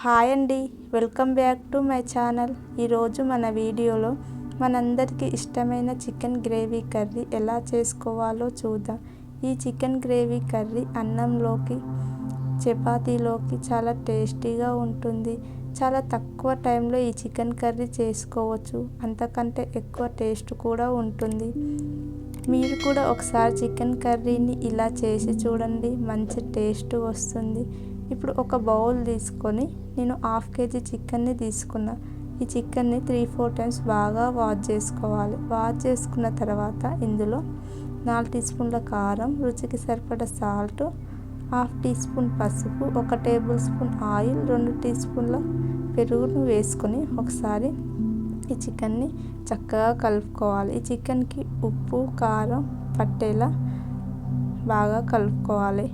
Hi అండి. Welcome back to my channel. ఈరోజు మన వీడియోలో మనందరికీ ఇష్టమైన చికెన్ గ్రేవీ కర్రీ ఎలా చేసుకోవాలో చూద్దాం. ఈ చికెన్ గ్రేవీ కర్రీ అన్నంలోకి చపాతీలోకి చాలా టేస్టీగా ఉంటుంది. చాలా తక్కువ టైంలో ఈ చికెన్ కర్రీ చేసుకోవచ్చు. అంతకంటే ఎక్కువ టేస్ట్ కూడా ఉంటుంది. మీరు కూడా ఒకసారి చికెన్ కర్రీని ఇలా చేసి చూడండి. మంచి టేస్ట్ వస్తుంది. ఇప్పుడు ఒక బౌల్ తీసుకొని నేను హాఫ్ కేజీ చికెన్ని తీసుకున్నా. ఈ చికెన్ని త్రీ ఫోర్ టైమ్స్ బాగా వాష్ చేసుకోవాలి. వాష్ చేసుకున్న తర్వాత ఇందులో నాలుగు టీ స్పూన్ల కారం రుచికి సరిపడ సాల్ట్ హాఫ్ టీ స్పూన్ పసుపు ఒక టేబుల్ స్పూన్ ఆయిల్ రెండు టీ స్పూన్ల పెరుగును వేసుకొని ఒకసారి ఈ చికెన్ని చక్కగా కలుపుకోవాలి. ఈ చికెన్కి ఉప్పు కారం పట్టేలా బాగా కలుపుకోవాలి.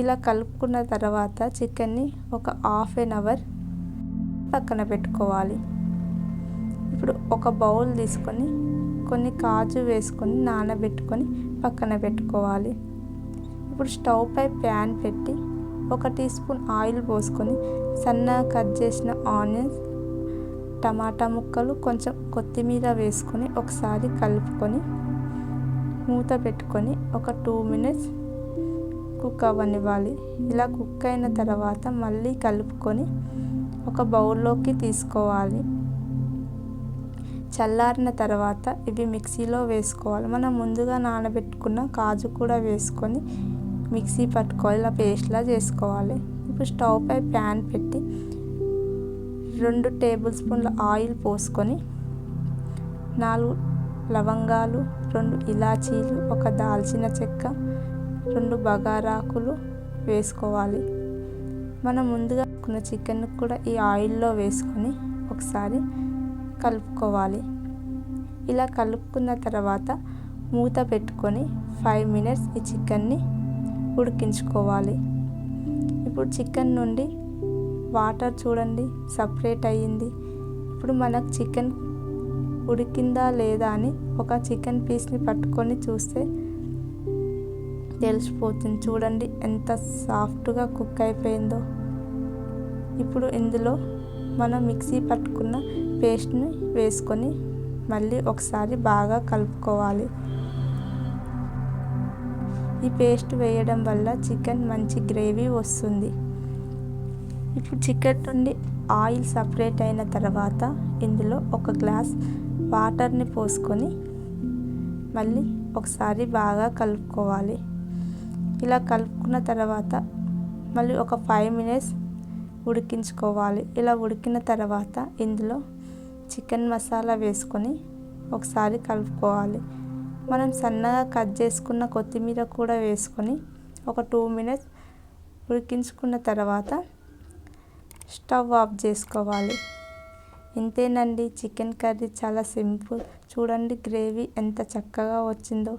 ఇలా కలుపుకున్న తర్వాత చికెన్ని ఒక హాఫ్ ఎన్ అవర్ పక్కన పెట్టుకోవాలి. ఇప్పుడు ఒక బౌల్ తీసుకొని కొన్ని కాజు వేసుకొని నానబెట్టుకొని పక్కన పెట్టుకోవాలి. ఇప్పుడు స్టవ్ పై ప్యాన్ పెట్టి ఒక టీ స్పూన్ ఆయిల్ పోసుకొని సన్నగా కట్ చేసిన ఆనియన్స్ టమాటా ముక్కలు కొంచెం కొత్తిమీర వేసుకొని ఒకసారి కలుపుకొని మూత పెట్టుకొని ఒక టూ మినిట్స్ కుక్ అవ్వనివ్వాలి. ఇలా కుక్ అయిన తర్వాత మళ్ళీ కలుపుకొని ఒక బౌల్లోకి తీసుకోవాలి. చల్లారిన తర్వాత ఇవి మిక్సీలో వేసుకోవాలి. మనం ముందుగా నానబెట్టుకున్న కాజు కూడా వేసుకొని మిక్సీ పట్టుకోవాలి. ఇలా పేస్ట్లా చేసుకోవాలి. ఇప్పుడు స్టవ్ పై ప్యాన్ పెట్టి రెండు టేబుల్ స్పూన్ల ఆయిల్ పోసుకొని నాలుగు లవంగాలు రెండు ఇలాచీలు ఒక దాల్చిన చెక్క రెండు బగారాకులు వేసుకోవాలి. మనం ముందుగా కొన్ని చికెన్ కూడా ఈ ఆయిల్లో వేసుకొని ఒకసారి కలుపుకోవాలి. ఇలా కలుపుకున్న తర్వాత మూత పెట్టుకొని ఫైవ్ మినిట్స్ ఈ చికెన్ని ఉడికించుకోవాలి. ఇప్పుడు చికెన్ నుండి వాటర్ చూడండి సపరేట్ అయ్యింది. ఇప్పుడు మనకు చికెన్ ఉడికిందా లేదా అని ఒక చికెన్ పీస్ని పట్టుకొని చూస్తే తెలిసిపోతుంది. చూడండి ఎంత సాఫ్ట్గా కుక్ అయిపోయిందో. ఇప్పుడు ఇందులో మనం మిక్సీ పట్టుకున్న పేస్ట్ని వేసుకొని మళ్ళీ ఒకసారి బాగా కలుపుకోవాలి. ఈ పేస్ట్ వేయడం వల్ల చికెన్ మంచి గ్రేవీ వస్తుంది. ఇప్పుడు చికెన్ నుండి ఆయిల్ సపరేట్ అయిన తర్వాత ఇందులో ఒక గ్లాస్ వాటర్ని పోసుకొని మళ్ళీ ఒకసారి బాగా కలుపుకోవాలి. ఇలా కలుపుకున్న తర్వాత మళ్ళీ ఒక ఫైవ్ మినిట్స్ ఉడికించుకోవాలి. ఇలా ఉడికిన తర్వాత ఇందులో చికెన్ మసాలా వేసుకొని ఒకసారి కలుపుకోవాలి. మనం సన్నగా కట్ చేసుకున్న కొత్తిమీర కూడా వేసుకొని ఒక టూ మినిట్స్ ఉడికించుకున్న తర్వాత స్టవ్ ఆఫ్ చేసుకోవాలి. ఇంతేనండి. చికెన్ కర్రీ చాలా సింపుల్. చూడండి గ్రేవీ ఎంత చక్కగా వచ్చిందో.